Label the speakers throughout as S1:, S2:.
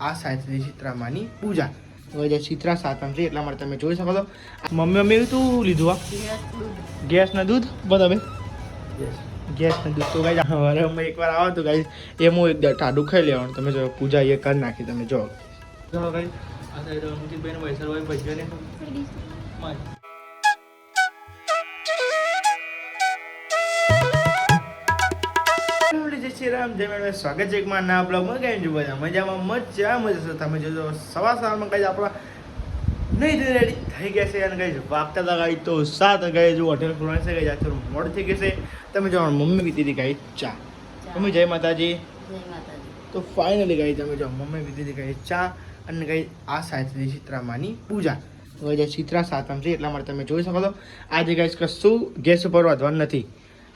S1: આ સાયત્રી ચિત્રામાની પૂજા. હવે જે ચિત્રા સાતમ છે એટલા માટે તમે જોઈ શકો છો. મમ્મી મમ્મી શું લીધું આ? ગેસના દૂધ. બરાબર ગેસના દૂધ. તો ગાઈ હવે અમે એકવાર આવો તો ગાઈ એ હું એક ટાડું ખાઈ લેવાનું. તમે જો પૂજા એ કરી નાખી તમે જો. જો ગાઈ આ સાઈડ અંકિતભાઈ ને હોય ભજ્યાને જય શ્રી રામ જય સ્વાગત છે એકમાં ના બ્લોગમાં. કેમ છો બધા? મજામાં? મજા મજા. છે તમે જોજો સવાર સવારમાં કઈ આપણા નહીં રેડી થઈ ગયા છે અને કઈ વાગતા લગાવી તો સાત ગઈ જો હોટેલ ખોલવાની છે ગઈ થોડું મોડ થઈ ગઈ છે. તમે જો મમ્મી પીતી હતી કઈ ચા. મમ્મી જય માતાજી. તો ફાઇનલી ગઈ તમે જો મમ્મી પીતી હતી કઈ ચા અને કઈ આ સાયત્રી ચિત્રામાની પૂજા. હવે જે ચિત્રા સાતમ છે એટલા માટે તમે જોઈ શકો છો. આજે કઈ કશું ગેસ ઉપર વધવાનું નથી.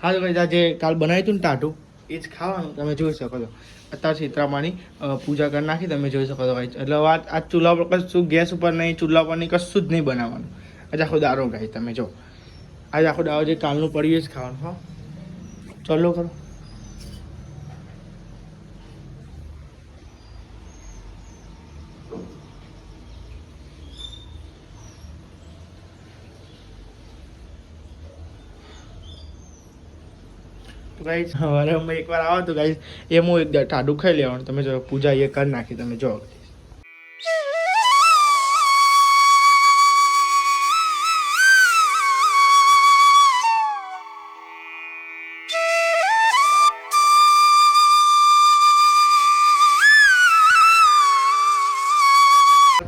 S1: હા તો કઈ આજે કાલ બનાવ્યું હતું ને ટાટું એ જ ખાવાનું તમે જોઈ શકો છો. અત્યારે સીતરામાની પૂજા કરી નાખી, તમે જોઈ શકો છો guys. એટલે વાત, આ ચૂલા પર કશું ગેસ ઉપર નહીં, ચૂલા પર નહીં કશું જ નહીં બનાવવાનું. આજે આખો દારો ગાય તમે જો. આજે આખો દારો જે કાલનું પડ્યું જ ખાવાનું, હો. ચાલો કરો. તો ગાઈસ હવે અમે એકવાર આવો તો ગાઈસ એ હું એક ટાડું ખાઈ લેવાનું. તમે જો પૂજા એ કરી નાખી, તમે જો.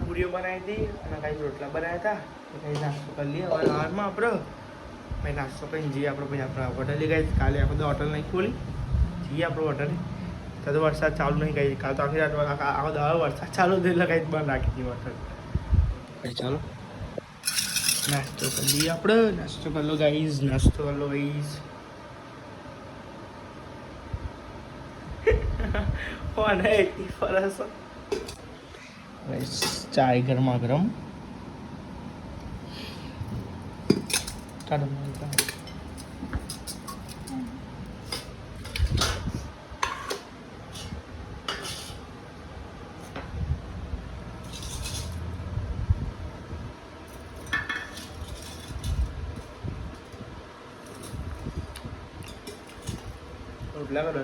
S1: પૂરીઓ બનાવી હતી અને કાંઈ રોટલા બનાવ્યા હતા. કઈ નાસ્તો કરી લઈએ. સવારમાં આપણે ભાઈ નાસ્તો કરીને જઈએ આપણે પછી આપણે હોટલે ગઈ કાલે આપણે હોટલ નહીં ખોલી. જઈએ આપણે હોટલે ત્યાં તો વરસાદ ચાલુ નહીં ગઈ કાલ તો આખી રાત આખા- દાડો વરસાદ ચાલુ થઈ એટલે કંઈ બંધ રાખી દીધી હોટલ પછી ચાલો. નાસ્તો કરી લઈએ આપણે. નાસ્તો કરી લો ગાઈઝ નાસ્તો કરી લો ગાઈઝ ફોન હે ફરસ. ચાય ગરમા ગરમ. કાઢો મારી રોટલા કરો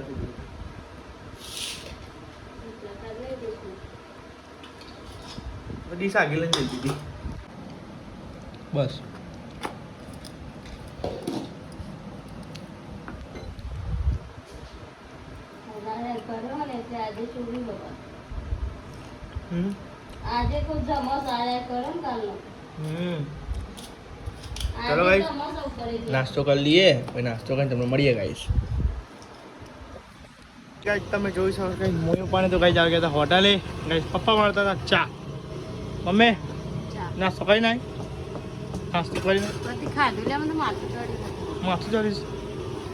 S1: બધી સાગી લઈને જઈ દીધી બસ
S2: વધારે કર્યો ને એટલે આજે ચોરી
S1: હમ?
S2: આજે તો જમસ આયા કરો ને કાલનો.
S1: હમ. ચલો
S2: દીધો.
S1: નાસ્તો કરી લઈએ પછી નાસ્તો કરીને તમને મળીએ ગાઈશ ગાઈસ તમે જોઈ શકો કે મોયો પાણી તો ગાઈસ ગયા હતા હોટલે. ગાઈસ પપ્પા મળતા હતા ચા. મમ્મી
S2: ચા.
S1: નાસ્તો કરી નાય નાસ્તો કરી
S2: બધી ખાધું લે મને માથું ચડી.
S1: માથું ચડીશ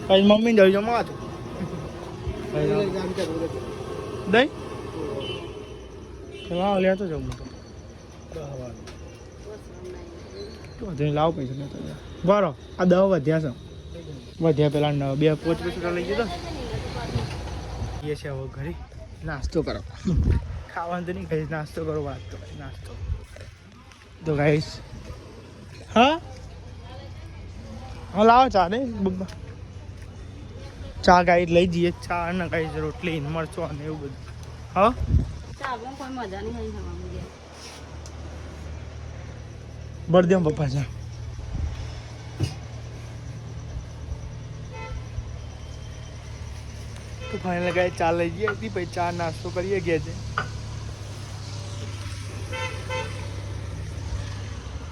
S1: ગાઈસ મમ્મી જઈ જો માથું. દઈ લાવ, લેતો જાઉં હું તો. વધુ લાવ પૈસા લેતો બરો આ દવા વધ્યા છે. વધ્યા પેલા બે પોચ પૈસા લઈ ગયો એ છે હવે ઘરે. નાસ્તો કરો. ખાવાનું તો નહીં ખાઈ નાસ્તો કરો, વાત તો નાસ્તો. તો ગાઈસ હા? હા, લાવો ચા ને બબ્બા ચા ગાઈ લઈ જઈએ. ચા ને ગાઈ રોટલી મરચો ને એવું બધું. હા. બળદેવ પપ્પા ચા. તો ફાઇનલ ગાય ચા લઈ જઈએ હતી પછી ચા નાસ્તો કરીએ ગયા છે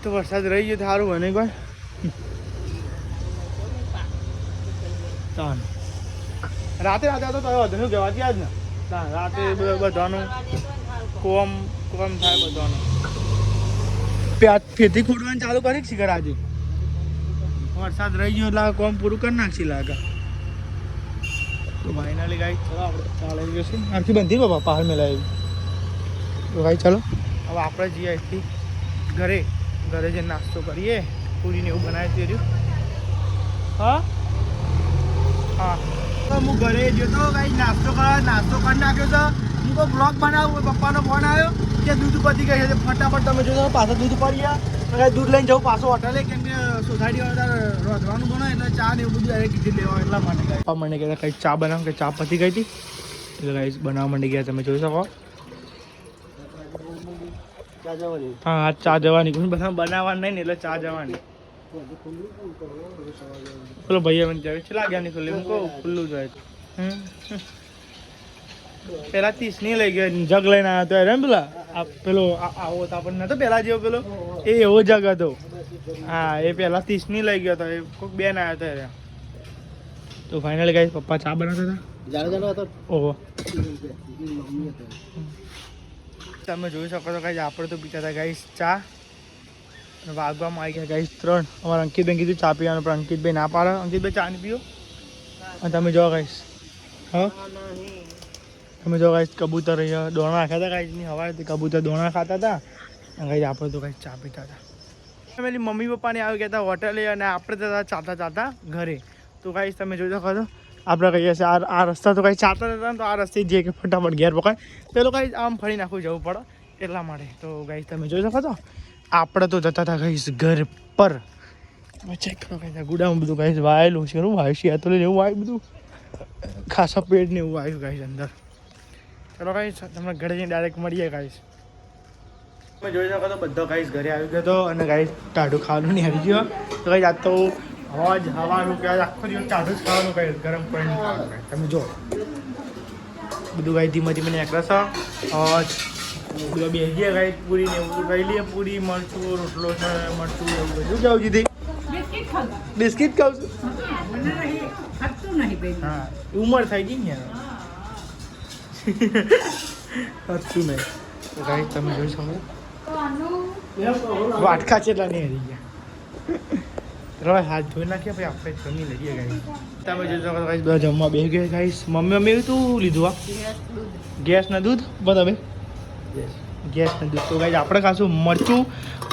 S1: તો વરસાદ રહી ગયો સારું બને કોઈ? તાન રાતે રાતે તો વધુ કહેવા ત્યાં જ ને. રાતે બધાનું કોમ કોમ થાય બધાનું. ફેતી ખોડવાનું ચાલુ કરી શીખર આજે? વરસાદ રહી ગયો એટલે કોમ પૂરું કરી નાખશી લાગે તો ફાઇનલી ગાઈ ચલો આપણે ચાલે ગયો છે આખી બંધી બાપા પહાડ મેલાવી તો ભાઈ ચાલો. હવે આપણે જઈએ અહીંથી ઘરે. ઘરે જઈને નાસ્તો કરીએ. પૂરીને એવું બનાવી દીધું. હા? હા. તો હું ઘરે ગયો તો કંઈ નાસ્તો કરવા નાસ્તો કરી નાખ્યો તો હું કોઈ બ્લોગ બનાવું પપ્પાનો ફોન આવ્યો કે દૂધ પતી ગઈ છે ફટાફટ તમે જોશો પાછો દૂધ પડી ગયા અને દૂધ લઈને જવું પાછો હોટલે કેમ કે સોસાયટીવાળા રોધવાનું બનો એટલે ચા ને એવું બધું ડાયરેક્ટ કીધી લેવા એટલા માટે. પપ્પા મને કહેતા કંઈ ચા બનાવ કે ચા પતી ગઈ હતી? એટલે કાંઈ બનાવવા માંડી ગયા તમે જોઈ શકો. હા હા ચા જવાની. કોઈ બધા બનાવવાની નહીં એટલે ચા જવાની. પેલો ભાઈ મને જાય છે લાગ્યા ખુલ્લી? હું કહું ખુલ્લું જાય હમ. પેલા ત્રીસની લઈ ગયો જગ લઈને આવ્યો હતો એમ પેલા? આ પેલો આવો તો આપણને નતો પેલા જેવો પેલો? એ એવો જગ હતો. હા એ પેલા ત્રીસની લઈ ગયો હતો એ કોઈક બેન આવ્યો હતો એને તો ફાઇનલ ગાઈસ પપ્પા ચા બનાવતા હતા? ઓહો. તમે જોઈ શકો છો ગાઈસ આપણે તો પીતા હતા ગાઈસ ચા. વાગવામાં આવી ગયા ગાઈસ ત્રણ. અમારા અંકિતભાઈ કીધું ચા પીવાનું, પણ અંકિતભાઈ ના પાડે. અંકિતભાઈ ચા નહીં પીઓ? અને તમે જો ગાઈશ હા? તમે જો ગાઈશ કબૂતર અહીંયા દોણા ખાતા હતા ગાઈસની હવારેથી કબૂતર દોણા ખાતા હતા. અને ગાઈશ આપણે તો ગાઈશ ચા પીતા હતા. પેલી મમ્મી પપ્પાને આવી ગયા હતા હોટેલે અને આપણે તો હતા ચાતા ચાતા ઘરે. તો ગાઈશ તમે જોઈ શકો છો. આપણે કહીએ છીએ, આ આ રસ્તા તો કાંઈ ચાતા હતા, તો આ રસ્તે જે કે ફટાફટ ઘેર પકાય. પેલો કાંઈ આમ ફરી નાખવું જવું પડે એટલા માટે. તો ગાઈશ તમે જોઈ શકો છો. આપણે તો જતા હતા કહીશ ઘર પર. ચેક કરો ગાઈસ ગુડામાં બધું કહીશ, વાયેલું છે શું વાય છે તો એવું વાય બધું. ખાસા પેડ ને એવું વાયું કહીશ અંદર. ચલો કહીશ, તમને ઘરે જઈને ડાયરેક્ટ મળીએ કહીશ. તમે જોઈ શકો તો બધો કહીશ ઘરે આવી ગયો હતો અને કહીશ ટાઢું ખાવાનું નહીં આવી ગયો. તો કહીશ આજ તો હવાજ હવાનું કે આજ આખો દિવસ ટાઢું જ ખાવાનું કહીશ, ગરમ પાણી તમે જો બધું ગાઈસ ધીમે ધીમે નીકળે છે અવાજ. બધું બે ગયા ગાઈસ પૂરી ને એવું ખાઈ લઈએ પૂરી મરચું રોટલો છે મરચું એવું બધું. જાઉં જીધી બિસ્કિટ ખાવ. છું? હા ઉંમર થઈ ગઈ ને હતું નહીં. તો ગાઈસ તમે જોઈ શકો વાટકા ચેટલા નહીં હરી ગયા. ચલો હાથ ધોઈ નાખીએ પછી આપણે જમી લઈએ ગાઈસ તમે જોઈ શકો ગાઈસ બધા જમવા બે ગયા ગાઈસ મમ્મી મમ્મી તું લીધું આ? ગેસ ના દૂધ? બતાવે ગેસ ના દૂધ તો ગાઈસ આપણે ખાશું મરચું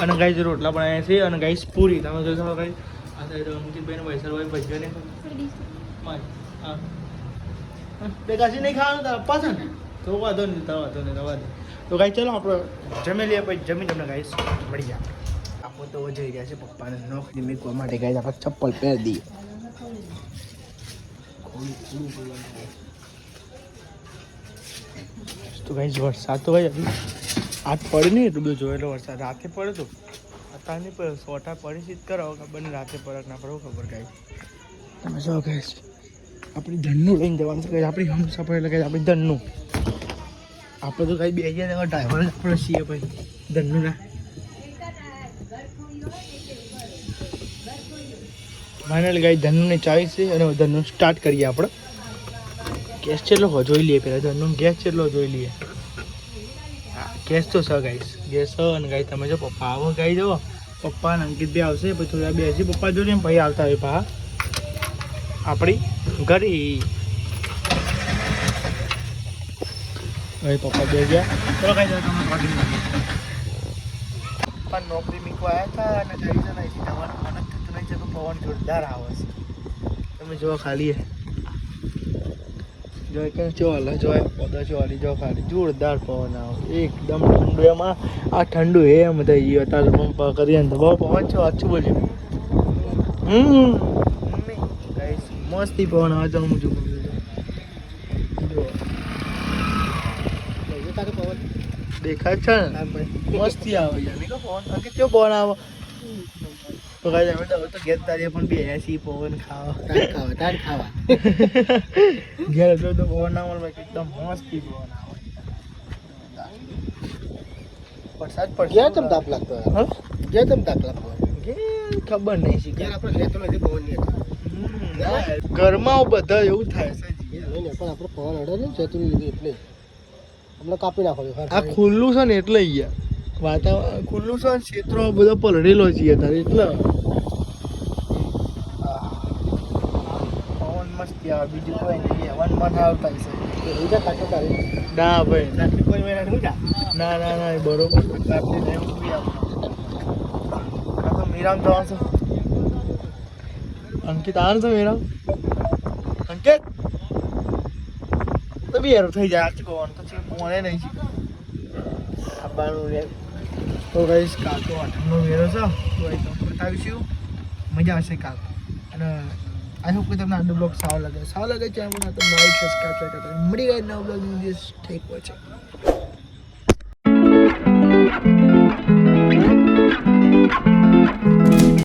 S1: અને ગાઈસ રોટલા બનાવ્યા છે અને ગાઈસ પૂરી. તમે જોઈ શકો ગાઈસ આ સાઈડ અંકિતભાઈ ને વૈસરભાઈ ભજીયા ને હા. બે કાશી નહીં ખાવાનું તારા પાછળ ને? તો વાંધો નહીં તારા વાંધો નહીં રવા દે તો ગાઈ ચલો આપણે જમી લઈએ પછી જમી તમને ગાઈસ મળી જાય. આપણે તો જઈ ગયા છે પપ્પાને નોકરી મૂકવા માટે ગાઈસ આપણે ચપ્પલ પહેરી દઈએ. તો ગાઈસ વરસાદ તો ભાઈ આજ પડે નહીં એટલું બધું જોયેલો વરસાદ. રાતે પડે તો. અત્યારે નહીં પડે સોટા પરિસ્થિત કરાવો કરો ખબર રાતે પડે ના પડે ખબર ગાઈસ તમે જો ગાઈસ આપણી ધનનું લઈને જવાનું છે. કે આપણી હમ સફર એટલે કે આપણી ધનનું. આપણે તો કાંઈ બે ગયા ડ્રાઈવર જ આપણે છીએ ભાઈ. ધનનું ના. ફાઇનલ ગાઈ ધનનું ચાવી છે અને ધનનું સ્ટાર્ટ કરીએ આપણે. ગેસ કેટલો હોય જોઈ લઈએ પહેલાં. ધનનું ગેસ કેટલો જોઈ લઈએ. હા ગેસ તો છે ગાઈસ ગેસ છે અને ગાઈ તમે જો પપ્પા આવો ગાઈ જવો પપ્પા અને અંકિત બી આવશે, પછી થોડા બેસી પપ્પા જોડે ને ભાઈ આવતા હોય પા આપણી ઘરી હવે પપ્પા બે ગયા. ચલો ગાઈ જાવ તમે ભાગી પણ નોકરી મૂકવા આવ્યા હતા અને જઈ છે. નહીં જવાનું મન નહીં છે તો પવન જોરદાર આવે છે. તમે જો ખાલી જો કે જો ખાલી. જોરદાર પવન આવે. એકદમ ઠંડુ એમાં. આ ઠંડુ એમ થઈ ગયું અત્યારે પંપ કરીએ ને તો બહુ પવન છો આછું બોલ્યું. હમ. મસ્તી પવન આવે તો હું જોઉં. દેખાય છે મસ્તી આવે યાર. પવન કેવો પવન આવે. તો અમે તો ઘેર તારીએ પણ બે એસી પવન ખાવા.
S3: ખાવા તાર ખાવા.
S1: ઘેર એટલો તો પવન ના મળે એકદમ મસ્તી પવન આવે વરસાદ પડશે
S3: ક્યાં તમ તાપ લાગતો
S1: હા?
S3: ક્યાં તમ તાપ લાગતો?
S1: ખબર નહીં શી
S3: ક્યારે આપણે ખેતરમાં હજી પવન નહીં.
S1: ઘરમાં બધા એવું થાય છે
S3: પણ આપણે પવન અડે ને જતું લીધું એટલે. આપણે કાપી નાખો
S1: આ ખુલ્લું છે ને એટલે અહીંયા વાતાવરણ ખુલ્લું છે ક્ષેત્રો બધો પલળેલો છે અત્યારે એટલે. પવન મસ્તી આવે બીજું કોઈ નહીં હવન મન આવતા છે. ના ભાઈ. ના ના ના બરોબર. મીરામ જવાનું છે. અંકિત આવવાનું છે મીરામ અંકિત? તો બી હેરો થઈ જાય આજ કોણ તો છે નહીં. છે આબાનું રે તો ગઈશ કાલ તો અઠમનો વેરો છે, તો એ તમને બતાવીશું. મજા આવશે કાલ. અને આઈ હોપ કે તમને આનો બ્લોગ સારો લાગે. સારો લાગે છે એમ તમને લાઈક સબસ્ક્રાઈબ શેર કરતા મળી ગયા નવો બ્લોગ દિવસ ઠીક હોય છે Thank you.